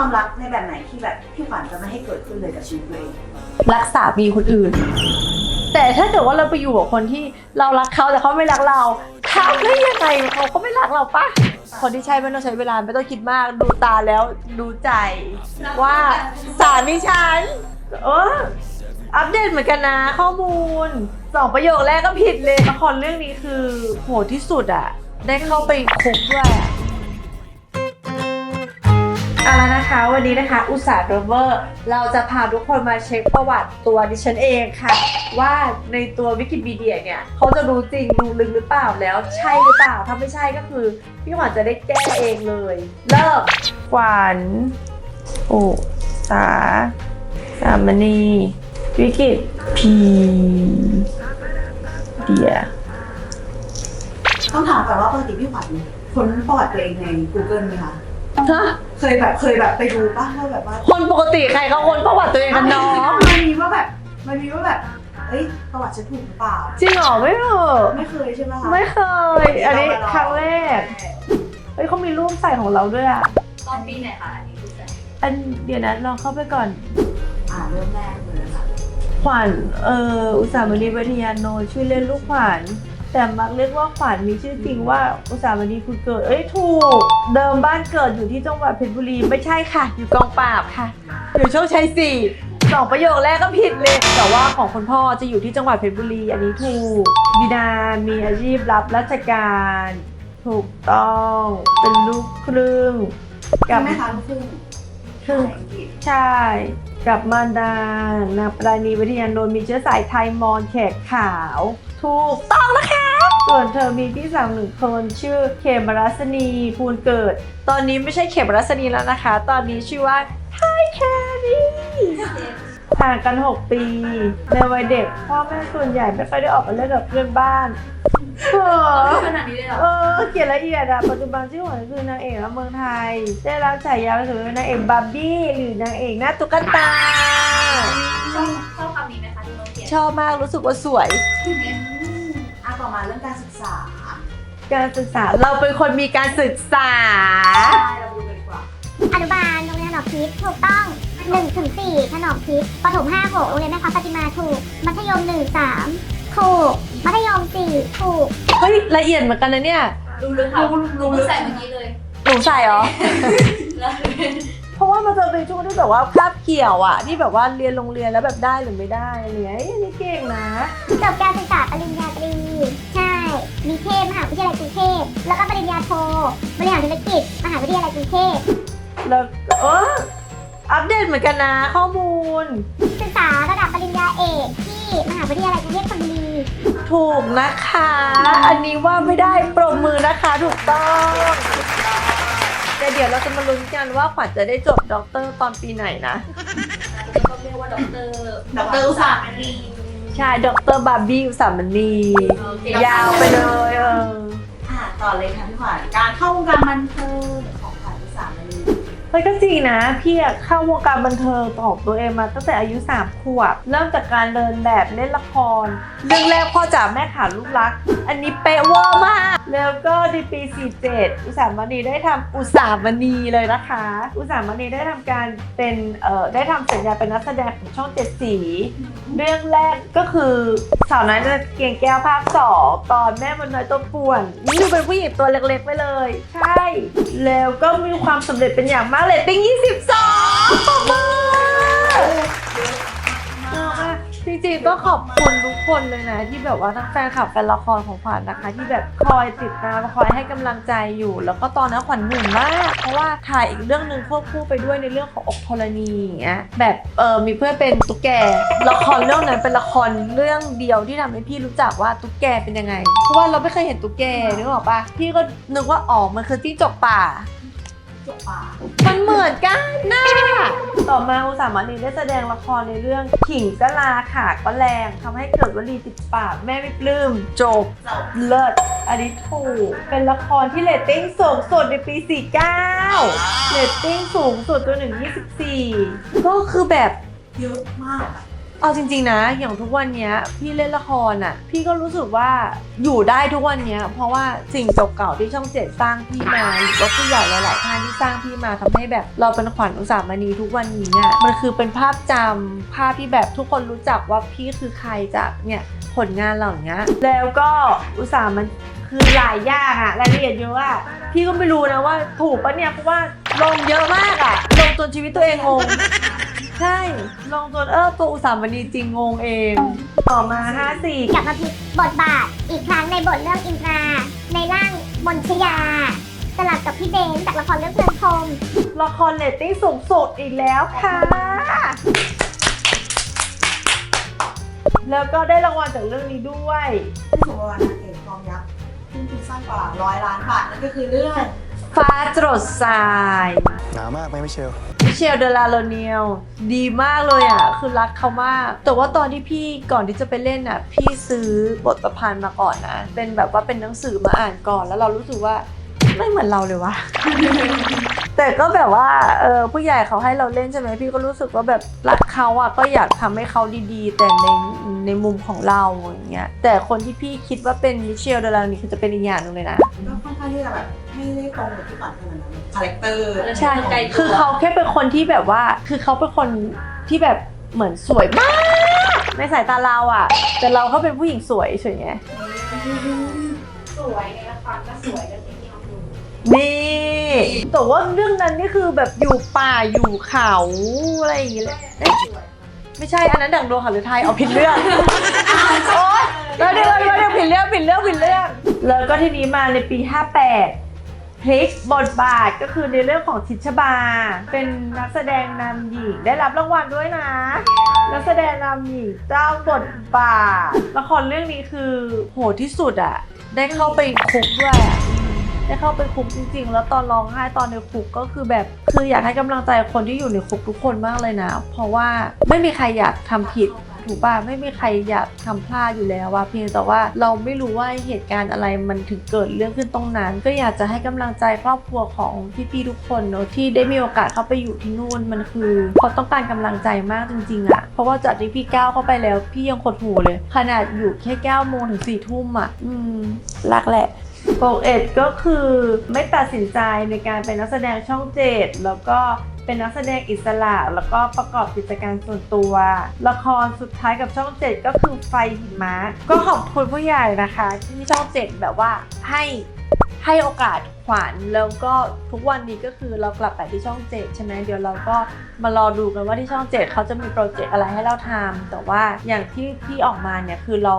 ความรักในแบบไหนที่แบบพี่ขวัญจะไม่ให้เกิดขึ้นเลยกับชีวิตตัวเองรักสามีคนอื่น แต่ถ้าเกิดว่าเราไปอยู่กับคนที่เรารักเขาแต่เขาไม่รักเราทำได้ยังไงเขาก็ไม่รักเราปะคนที่ใช่ไม่ต้องใช้เวลาไม่ต้องคิดมาก ดูตาแล้วดูใจว่าสามีฉันเอออัปเดตเหมือนกันนะ ข้อมูลสองประโยคแรกก็ผิดเลยละครเรื่องนี้คือโหดที่สุดอะได้เข้าไปคุกด้วยอะ เอาละนะคะ วันนี้นะคะ อุตสาห์เรเวอร์ เราจะพาทุกคนมาเช็คประวัติตัวดิฉันเองค่ะ ว่าในตัววิกิพีเดียเนี่ยเขาจะรู้จริงรู้ลึกหรือเปล่าแล้วใช่หรือเปล่า ถ้าไม่ใช่ก็คือ พี่ขวัญจะได้แก้เองเลย เริ่มขวัญอุสาสามณีวิกิพีเดียต้องถามก่อนว่าปกติพี่ขวัญค้นประวัติตัวเองใน Google ไหมคะ ฮะเคยแบบเคยแบบไปดูป่ะว่าแบบว่าคนปกติใครเขาคนประวัติตัวเองกันเนาะมันมีว่าแบบมันมีว่าแบบเอ้ยประวัติฉันถูกหรือเปล่า จริงเหรอไม่เหรอไม่เคยใช่ไหมคะไม่เคย อันนี้ครั้งแรกเฮ้ยเขามีรูปใส่ของเราด้วยอะตอนปีไหนคะอันนี้คือใจอันเดี๋ยวนะลองเข้าไปก่อน อ่าเริ่มแรกเลยค่ะขวัญเอ่ออุตสาหมณีวิทยาโนชื่อเล่นลูกขวัญ แต่มักเรียกว่าขวัญมีชื่อจริงว่าอุตสาหมณีคือเกิด เอ้ยถูก เดิมบ้านเกิดอยู่ที่จังหวัดเพชรบุรีไม่ใช่ค่ะ อยู่กองปราบค่ะ อยู่โชคชัยสี่สองประโยคแรกก็ผิดเลย แต่ว่าของคุณพ่อจะอยู่ที่จังหวัดเพชรบุรีอันนี้ถูกบิดามีอาชีพรับราชการ ถูกต้องเป็นลูกครึ่ง กักับบแม่ค้าลูกครึ่งครึ่งอังกฤษใช่ กับมารดานาปราณีวิทยานนท์มีเชื้อสายไทยมอญแขกขาว ถูกต้องนะคะ ส่วนเธอมีพี่สาวหนึ่งคนชื่อเขมรัศนีภูลเกิด ตอนนี้ไม่ใช่เขมรัศนีแล้วนะคะ ตอนนี้ชื่อว่าไทยแครีห่างกัน 6 ปี ในวัยเด็ก พ่อแม่ส่วนใหญ่ไม่ค่อยได้ออกมาเล่นกับเพื่อนบ้าน เออขนาดนี้เลยเหรอเออเขียนละเอียดอะปัจจุบันชื่อของคือนางเอกและเมืองไทย ได้รับฉายาเป็นนางเอกบาร์บี้หรือนางเอกหน้าตุ๊กตา ชอบชอบคำนี้ไหมคะที่น้องเขียนชอบมากรู้สึกว่าสวยอะต่อมาเรื่องการศึกษาการศึกษาเราเป็นคนมีการศึกษาใช่เราดูกันดีกว่า อนุบาลโรงเรียนถนอมทิพย์ถูกต้อง1ถึง4ถนอมทิพย์ประถม5 6โรงเรียนแม่ค้าปฏิมาถูก มัธยม 1 3ถูก มัธยม4ถูก เฮ้ยละเอียดเหมือนกันนะเนี่ยรู้ลึกค่ะรู้ลึกใส่เมื่อกี้เลยหนูใส่เหรอ แล้วเพราะว่ามันจะเป็นช่วงที่แบบว่าคาบเกี่ยวอะที่แบบว่าเรียนโรงเรียนแล้วแบบได้หรือไม่ได้อะไรเงี้ยเอ้ยอันนี่เก่งนะ จบการศึกษาปริญญาตรี ใช่มีเทพมหาวิทยาลัยกรุงเทพ แล้วก็ปริญญาโท บริหารธุรกิจ มหาวิทยาลัยกรุงเทพ แล้วก็เอออัปเดตเหมือนกันนะ ข้อมูล ศึกษาระดับปริญญาเอกที่มหาวิทยาลัยกรุงเทพธนบุรี ถูกนะคะ อันนี้ว่าไม่ได้ปรบมือนะคะถูกต้องแต่เดี๋ยวเราจะมาลุ้นกันว่าขวัญจะได้จบด็อกเตอร์ตอนปีไหนนะก็เรียกว่าด็อกเตอร์ด็อกเตอร์อุตสาหมณีใช่ด็อกเตอร์บาร์บี้อุสามณีโอเคยาวไปเลยเอออะต่อเลยค่ะพี่ขวัญการเข้าวงการบันเทิง เฮ้ยก็จริงนะ พี่อะเข้าวงการบันเทิงของตัวเองมาตั้งแต่อายุ3ขวบ เริ่มจากการเดินแบบเล่นละคร เรื่องแรกพ่อจ๋าแม่ขาลูกรัก อันนี้เป๊ะเวอร์มาก แล้วก็ในปี 47 อุตสาหมณีได้ทำอุตสาหมณีเลยนะคะ อุตสาหมณีได้ทำการเป็นเอ่อได้ทำสัญญาเป็นนักแสดงของช่องเจ็ดสี เรื่องแรกก็คือสาวน้อยเกียงแก้วภาคสองตอนแม่มันน้อยตัวป่วนนี่ดูเป็นผู้หญิงตัวเล็กๆไปเลย ใช่ แล้วก็มีความสำเร็จเป็นอย่างมากเลยติ้ง 22ขอบคุณจริงๆก็ขอบคุณทุกคนเลยนะ ที่แบบว่าทั้งแฟนคลับแฟนละครของขวัญนะคะ ที่แบบคอยติดตามคอยให้กำลังใจอยู่ แล้วก็ตอนนั้นขวัญเหนื่อยมากเพราะว่าถ่ายอีกเรื่องหนึ่งควบคู่ไปด้วยในเรื่องของอกธรณีอย่างเงี้ยแบบเออมีเพื่อนเป็นตุ๊กแกละครเรื่องนั้นเป็นละครเรื่องเดียวที่ทำให้พี่รู้จักว่าตุ๊กแกเป็นยังไง เพราะว่าเราไม่เคยเห็นตุ๊กแกนึกออกปะพี่ก็นึกว่าอ๋อมันคือจิ้งจกป่า จบป่ามันเหมือนกันนะต่อมาอุตสาหมณีได้แสดงละครในเรื่องขิงก็ลาขาก็แรงทำให้เกิดวลีติดปากแม่ไม่ปลื้มจบเลิศอันนี้ถูกเป็นละครที่เรตติ้งสูงสุดในปี 49 เรตติ้งสูงสุดตัวหนึ่ง24 ก็คือแบบเยอะมาก เอาจริง ๆ นะ อย่างทุกวันเนี้ยพี่เล่นละครอะ พี่ก็รู้สึกว่าอยู่ได้ทุกวันเนี้ย เพราะว่าสิ่งเก่าๆที่ช่องเจ็ดสร้างพี่มาหรือว่าผู้ใหญ่หลายๆท่านที่สร้างพี่มาทำให้แบบ เราเป็นขวัญอุตสาหมณีทุกวันนี้อะมันคือเป็นภาพจำภาพที่แบบทุกคนรู้จักว่าพี่คือใครจากเนี่ยผลงานเหล่านี้แล้วก็อุตสาหมันคือหลายอย่างอะรายละเอียดเยอะอะพี่ก็ไม่รู้นะว่าถูกปะเนี่ยเพราะว่าลงเยอะมากอะลงจนชีวิตตัวเองงง ใช่ ลงจนเออตัวอุตสาหมณีจริงงงเอง ต่อมาห้าสี่กลับมาพลิกบทบาทอีกครั้งในบทเรื่องอินทรา ในร่างมนชยา สลับกับพี่เบนจากละครเรื่องเพลิงพรหมละครเรตติ้งสูงสุดอีกแล้วค่ะ แล้วก็ได้รางวัลจากเรื่องนี้ด้วย ที่สุวรรณนางเอกฟอร์มยักษ์ซึ่งทุนสร้างกว่าร้อยล้านบาทนั่นก็คือเรื่อง ฟ้าจรดทราย หนาวมากไหมมิเชลมิ เชลเดลาโรเนียลดีมากเลยอะ คือรักเขามาก แต่ว่าตอนที่พี่ก่อนที่จะไปเล่นอะ พี่ซื้อบทประพันธ์มาก่อนนะ เป็นแบบว่าเป็นหนังสือมาอ่านก่อนแล้วเรารู้สึกว่าไม่เหมือนเราเลยวะ แต่ก็แบบว่าเออผู้ใหญ่เขาให้เราเล่นใช่ไหมพี่ก็รู้สึกว่าแบบรักเขาอะก็อยากทำให้เขาดีๆ แต่ในในมุมของเราอย่างเงี้ยแต่คนที่พี่คิดว่าเป็นมิเชลเดลาโรเนียลคือจะเป็นอีกอย่างหนึงเลยนะ ก็ค่อนข้างที่จะแบบ ไม่ได้ตรงกับที่ฝันขนาดนั้นคาแรคเตอร์ใช่ใจคือเขาแค่เป็นคนที่แบบว่า คือเขาเป็นคนที่แบบเหมือนสวยมากในสายตาเราอะแต่เราเขาเป็นผู้หญิงสวยเฉยไงสวยในละครก็สวยแล้วที่นี่เขาดูนี่แต่ว่าเรื่องนั้นนี่คือแบบอยู่ป่าอยู่เขาอะไรอย่างเงี้ยเลยเอ๊ะไม่ใช่อันนั้นดังดวงค่ะหรือไทยเอาผิดเรื่องโอ๊ยแล้วเดี๋ยวเดี๋ยวเดี๋ยวผิดเรื่องผิดเรื่องผิดเรื่องแล้วก็ทีนี้มาในปี 58 พลิกบทบาทก็คือในเรื่องของชิชบา เป็นนักแสดงนำหญิงได้รับรางวัลด้วยนะ นักแสดงนำหญิงเจ้าบทบาทละครเรื่องนี้คือโหดที่สุดอะได้เข้าไปคุกด้วยอะได้เข้าไปคุกจริงๆ แล้วตอนร้องไห้ตอนในคุกก็คือแบบคืออยากให้กำลังใจคนที่อยู่ในคุกทุกคนมากเลยนะ เพราะว่าไม่มีใครอยากทำผิด ถูกป่ะไม่มีใครอยากทำพลาดอยู่แล้วว่าเพียงแต่ว่าเราไม่รู้ว่าเหตุการณ์อะไรมันถึงเกิดเรื่องขึ้นตรงนั้น ก็อยากจะให้กำลังใจครอบครัวของพี่ๆทุกคนเนอะที่ได้มีโอกาสเข้าไปอยู่ที่นู่นมันคือเขาต้องการกำลังใจมากจริงๆอะเพราะว่าจากที่พี่ก้าวเข้าไปแล้วพี่ยังขดหูเลย ขนาดอยู่แค่เก้าโมงถึงสี่ทุ่มอะอืมรักแหละ ปกเอ็ดก็คือไม่ตัดสินใจในการเป็นนักแสดงช่องเจ็ดแล้วก็เป็นนักแสดงอิสระแล้วก็ประกอบกิจการส่วนตัว ละครสุดท้ายกับช่องเจ็ดก็คือไฟหิมะก็ขอบคุณผู้ใหญ่นะคะ ที่ช่องเจ็ดแบบว่าให้ให้โอกาส ขวัญแล้วก็ทุกวันนี้ก็คือเรากลับไปที่ช่องเจ็ดใช่ไหมเดี๋ยวเราก็มารอดูกันว่าที่ช่องเจ็ดเขาจะมีโปรเจกต์อะไรให้เราทำแต่ว่าอย่างที่พี่ออกมาเนี่ยคือเรา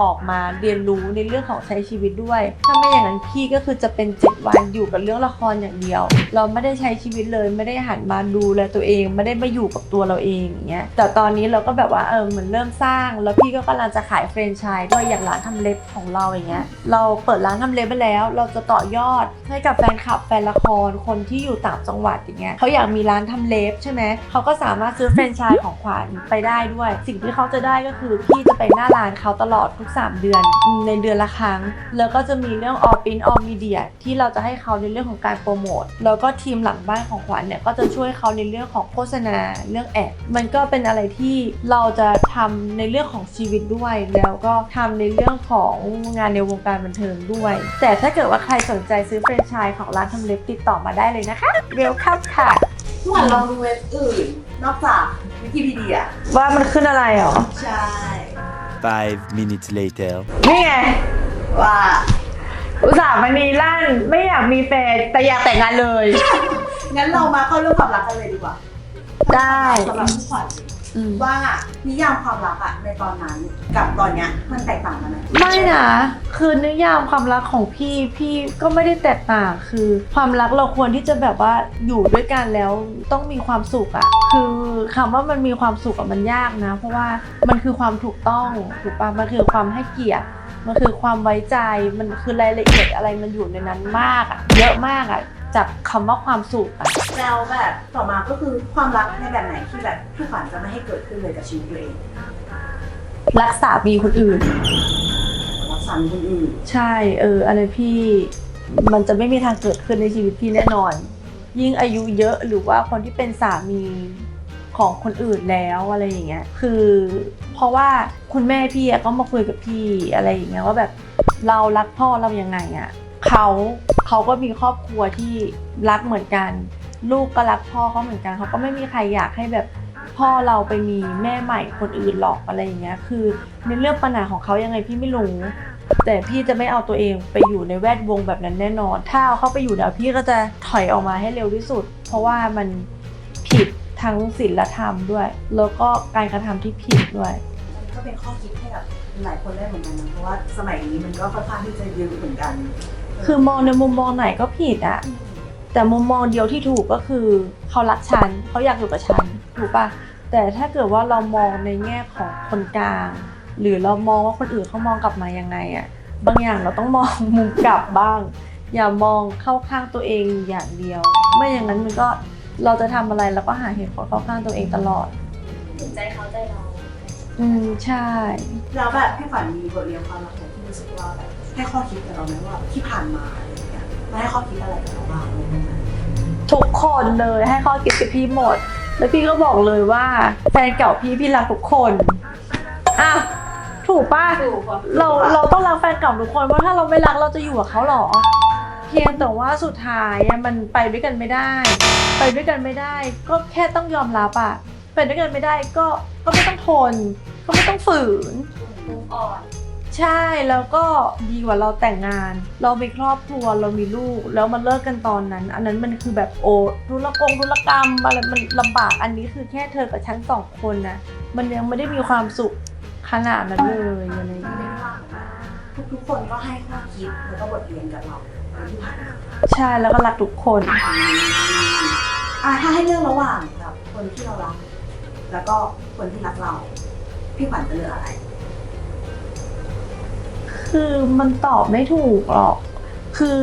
ออกมาเรียนรู้ในเรื่องของใช้ชีวิตด้วย ถ้าไม่อย่างนั้นพี่ก็คือจะเป็นเจ็ดวันอยู่กับเรื่องละครอย่างเดียว เราไม่ได้ใช้ชีวิตเลยไม่ได้หันมาดูแลตัวเอง ไม่ได้มาอยู่กับตัวเราเองอย่างเงี้ยแต่ตอนนี้เราก็แบบว่าเออเหมือนเริ่มสร้าง แล้วพี่ก็กำลังจะขายแฟรนไชส์ด้วยอย่างร้านทำเล็บของเราอย่างเงี้ยเราเปิดร้านทำเล็บไปแล้ว เราจะต่อยอดให้กับแฟนคลับแฟนละครคนที่อยู่ต่างจังหวัดอย่างเงี้ยเขาอยากมีร้านทำเล็บใช่ไหมเขาก็สามารถซื้อแฟรนไชส์ของขวัญไปได้ด้วย สิ่งที่เขาจะได้ก็คือพี่จะไปหน้าร้านเขาตลอดทุก 3 เดือน ในเดือนละครั้ง แล้วก็จะมีเรื่อง all print all media ที่เราจะให้เขาในเรื่องของการโปรโมทแล้วก็ทีมหลังบ้านของขวัญเนี่ยก็จะช่วยเขาในเรื่องของโฆษณาเรื่องแอดมันก็เป็นอะไรที่เราจะทำในเรื่องของชีวิตด้วย แล้วก็ทำในเรื่องของงานในวงการบันเทิงด้วย แต่ถ้าเกิดว่าใครสนใจซื้อแฟรนไชส์ของร้านทำเล็บติดต่อมาได้เลยนะคะ เวลคัมค่ะทุกวันลองดูเว็บอื่น นอกจากวิกิพีเดียว่ามันขึ้นอะไรหรอ ใช่ Five minutes later นี่ไง ว่าอุตส่าห์มันมีลั่นไม่อยากมีแฟนแต่อยากแต่งงานเลย งั้นเรามาเข้าเรื่องความรักกันเลยดีกว่าได้ สำหรับผู้ขวัญ ว่านิยามความรักอะในตอนนั้นกับตอนเนี้ยมันแตกต่างกันไหมไม่นะ คือนิยามความรักของพี่พี่ก็ไม่ได้แตกต่างคือ ความรักเราควรที่จะแบบว่าอยู่ด้วยกันแล้วต้องมีความสุขอะคือคำว่ามันมีความสุขอะมันยากนะ เพราะว่ามันคือความถูกต้องถูกปะมันคือความให้เกียรติ มันคือความไว้ใจมันคือรายละเอียดอะไรมันอยู่ในนั้นมากอะเยอะมากอะ จากคำว่าความสุขอะแล้วแบบต่อมาก็คือความรักในแบบไหนที่แบบผู้ขวัญจะไม่ให้เกิดขึ้นเลยกับชีวิตตัวเองรักษามีคนอื่น รักสามีคนอื่นใช่เอออะไรพี่มันจะไม่มีทางเกิดขึ้นในชีวิตพี่แน่นอน ยิ่งอายุเยอะหรือว่าคนที่เป็นสามีของคนอื่นแล้วอะไรอย่างเงี้ยคือเพราะว่าคุณแม่พี่อะก็มาคุยกับพี่อะไรอย่างเงี้ยว่าแบบเรารักพ่อเรายังไงอะ เขาเขาก็มีครอบครัวที่รักเหมือนกัน ลูกก็รักพ่อเขาเหมือนกันเขาก็ไม่มีใครอยากให้แบบพ่อเราไปมีแม่ใหม่คนอื่นหรอกอะไรอย่างเงี้ย คือในเรื่องปัญหาของเขายังไงพี่ไม่รู้ แต่พี่จะไม่เอาตัวเองไปอยู่ในแวดวงแบบนั้นแน่นอน ถ้าเอาเข้าไปอยู่เดี๋ยวพี่ก็จะถอยออกมาให้เร็วที่สุด เพราะว่ามันผิดทั้งศีลธรรมด้วย แล้วก็การกระทำที่ผิดด้วย ก็เป็นข้อคิดให้กับหลายคนได้เหมือนกันนะเพราะว่าสมัยนี้มันก็ค่อนข้างที่จะเยอะเหมือนกัน คือมองในมุมมองไหนก็ผิดอะแต่มุมมองเดียวที่ถูกก็คือเขารักฉันเขาอยากอยู่กับฉันถูกปะแต่ถ้าเกิดว่าเรามองในแง่ของคนกลาง หรือเรามองว่าคนอื่นเขามองกลับมายังไงอะบางอย่างเราต้องมองมุมกลับบ้าง อย่ามองเข้าข้างตัวเองอย่างเดียว ไม่อย่างนั้นมันก็เราจะทำอะไรเราก็หาเหตุผลเข้าข้างตัวเองตลอดถึงใจเขาใจเราอืมใช่แล้วแบบพี่ฝันมีบทเรียนความรักไหนที่รู้สึกว่าแบบ ให้ข้อคิดกับเราไหมว่าที่ผ่านมาอะไรอย่างเงี้ยมาให้ข้อคิดอะไรกับเราบ้างอะไรอย่างเงี้ยทุกคนเลยให้ข้อคิดกับพี่หมด แล้วพี่ก็บอกเลยว่าแฟนเก่าพี่พี่รักทุกคนอะถูกป่ะถูกกว่าเราเราต้องรักแฟนเก่าทุกคนเพราะถ้าเราไม่รักเราจะอยู่กับเขาหรอ เพียงแต่ว่าสุดท้ายอะมันไปด้วยกันไม่ได้ ไปด้วยกันไม่ได้ ก็แค่ต้องยอมรับอะไปด้วยกันไม่ได้ก็ก็ไม่ต้องทน ก็ไม่ต้องฝืนมุมอ่อน ใช่แล้วก็ดีกว่าเราแต่งงาน เรามีครอบครัวเรามีลูก แล้วมันเลิกกันตอนนั้น อันนั้นมันคือแบบโอ้ธุรกงธุรกรรมอะไรมันลำบากอันนี้คือแค่เธอกับฉันสองคนนะมันยังไม่ได้มีความสุขขนาดนั้นเลยอะไรอย่างที่เงี้เรียยกว่าแบบว่าทุกๆคนก็ให้ข้อคิดแล้วก็บทเรียนกับเราในที่ผ่านมาใช่แล้วก็รักทุกคน อะถ้าให้เลือกระหว่างกับคนที่เรารัก แล้วก็คนที่รักเรา พี่ขวัญจะเลือกอะไร คือมันตอบไม่ถูกหรอกคือ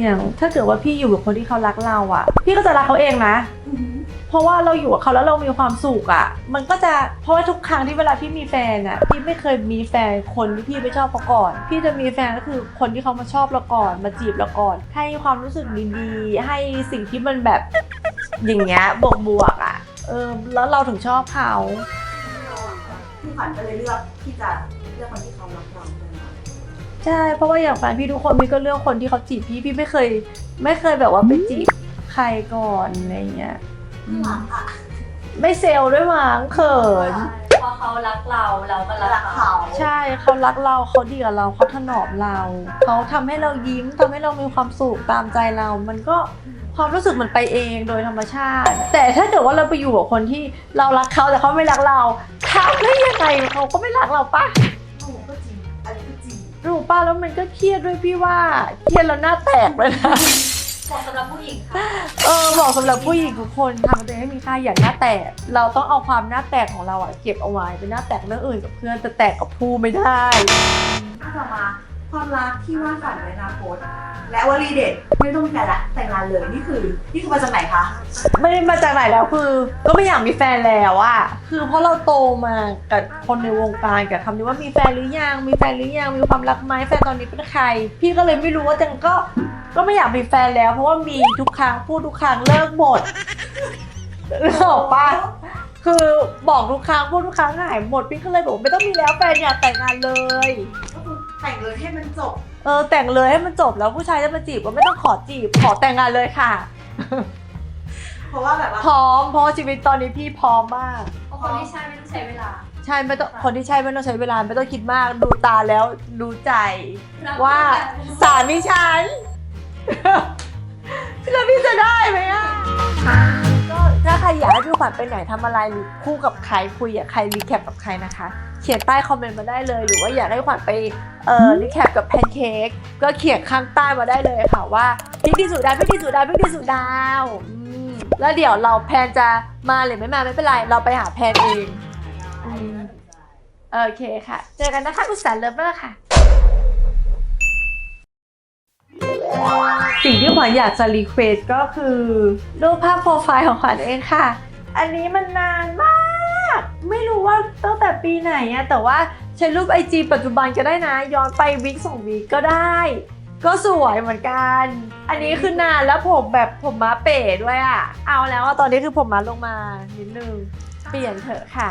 อย่างถ้าเกิดว่าพี่อยู่กับคนที่เขารักเราอะพี่ก็จะรักเขาเองนะ เพราะว่าเราอยู่กับเขาแล้วเรามีความสุขอะมันก็จะเพราะว่าทุกครั้งที่เวลาพี่มีแฟนอะพี่ไม่เคยมีแฟนคนที่พี่ไม่ชอบเขาก่อน พี่จะมีแฟนก็คือคนที่เขามาชอบเราก่อน มาจีบเราก่อน ให้ความรู้สึกดีๆ ให้สิ่งที่มันแบบอย่างเงี้ยบวกบวกๆอะเออแล้วเราถึงชอบเขาพี่ขวัญก็เลยเลือกที่จะเลือกคนที่ ใช่เพราะว่าอย่างแฟนพี่ทุกคนพี่ก็เลือกคนที่เขาจีบพี่พี่ไม่เคย ไม่เคยแบบว่าไปจีบใครก่อนอะไรเงี้ยอืมรักอะไม่เซลล์ด้วยมั้งเขิน พอเขารักเราเราก็รัรักกเขาเขาใช่เขารักเราเขาดีกับเราเขาถนอมเราเขาทำให้เรายิ้มทำให้เรามีความสุขตามใจเรา มันก็ความรู้สึกมันไปเองโดยธรรมชาติ แต่ถ้าเกิดว่าเราไปอยู่กับคนที่เรารักเขาแต่เขาไม่รักเราเขาได้ยังไงเขาก็ไม่รักเราปะ ริงรู้ป่ะแล้วมันก็เครียดด้วยพี่ว่า เครียดแล้วหน้าแตกเลยนะเหมาะสำหรับผู้หญิงค่ะเออบอกสำหรับผู้หญิงทุกคนทำตัวเองให้มีค่าอย่างหน้าแตก เราต้องเอาความหน้าแตกของเราอะเก็บเอาไว้เป็นหน้าแตกเรื่องอื่นกับเพื่อนแต่แตกกับผู้ไม่ได้ถ้าต่อมา ความรักที่ว่าฝันในอนาคตและวลีเด็ดไม่ต้องมีแฟนละแต่งงานเลยนี่คือนี่คือมาจากไหนคะไม่ได้มาจากไหนแล้วคือ ก็ไม่อยากมีแฟนแล้วอะคือเพราะเราโตมากับคนในวงการกับคำนี้ว่ามีแฟนหรือยังมีแฟนหรือยังมีความรักไหมแฟนตอนนี้เป็นใคร พี่ก็เลยไม่รู้ว่าจังก็ก็ไม่อยากมีแฟนแล้ว เพราะว่ามีทุกครั้งพูดทุกครั้งเลิกหมดนึกออกปะคือบอกทุกครั้งพูดทุกครั้งหายหมดพี่ก็เลยบอกไม่ต้องมีแล้วแฟนอยากแต่งงานเลย แต่งเลยให้มันจบ เออแต่งเลยให้มันจบแล้วผู้ชายจะมาจีบก็ไม่ต้องขอจีบขอแต่งงานเลยค่ะ เพราะว่าแบบว่าพร้อมเพราะว่าชีวิตตอนนี้พี่พร้อมมาก เพราะคนที่ใช่ไม่ต้องใช้เวลา ใช่ไม่ต้องคนที่ใช่ไม่ต้องใช้เวลาไม่ต้องคิดมากดูตาแล้วรู้ใจรักว่าแบบสามีฉัน แล้วพี่จะได้ไหมอะก็ ถ้าใครอยากให้พี่ขวัญไปไหนทำอะไรหรือคู่กับใครคุยกับใครรีแคปกับใครนะคะ เขียนใต้คอมเมนต์มาได้เลย หรือว่าอยากให้ขวัญไปเอ่อรีแคปกับแพนเค้กก็เขียนข้างใต้มาได้เลยค่ะว่าพี่ที่สุดดาวพี่ที่สุดดาวพี่ที่สุดดาวอืมแล้วเดี๋ยวเราแพนจะมาหรือไม่มาไม่เป็นไรเราไปหาแพนเองอืมโอเคค่ะ เจอกันนะคะคุณแสนเลฟเวอร์ค่ะ สิ่งที่ขวัญอยากจะรีเควสก็คือรูปภาพโปรไฟล์ของขวัญเองค่ะ อันนี้มันนานมาก ไม่รู้ว่าตั้งแต่ปีไหนอะแต่ว่าใช้รูปไอจีปัจจุบันก็ได้นะ ย้อนไปวิกสองวิกก็ได้ ก็สวยเหมือนกัน อันนี้คือนานแล้วผมแบบผมมาเป๋ด้วยอะเอาแล้วอะตอนนี้คือผมมาลงมานิดนึง เปลี่ยนเถอะค่ะ